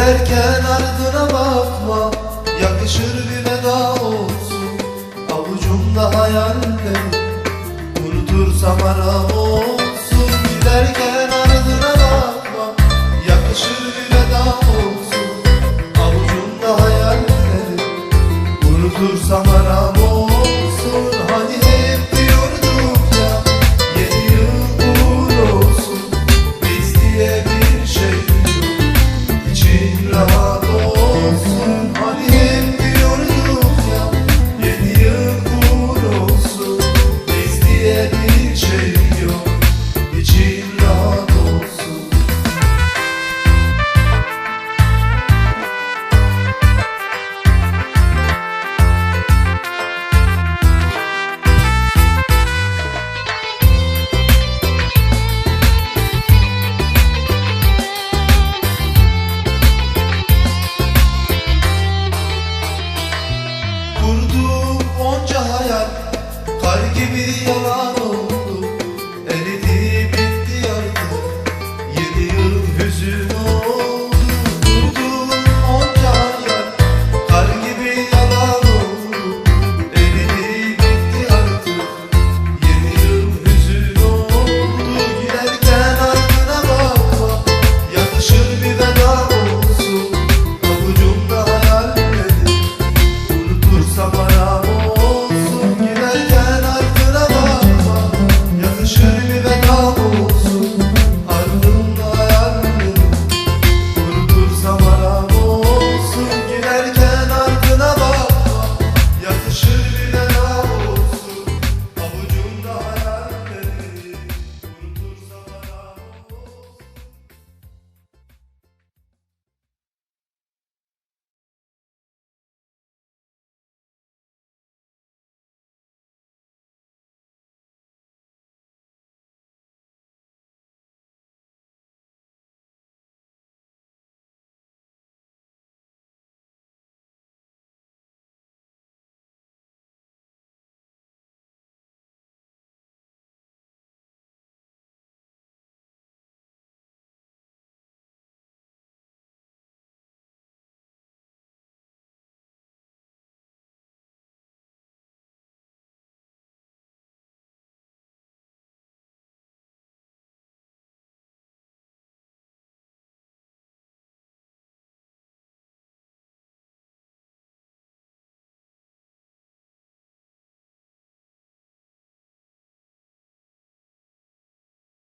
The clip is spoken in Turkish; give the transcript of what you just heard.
Giderken ardına bakma Yakışır bir veda olsun. Avucumda hayallerim Unutursam ara olsun. Giderken ardına bakma Yakışır bir veda olsun. Avucumda hayallerim Unutursam ara olsun. Kar gibi yalan oldu. Elit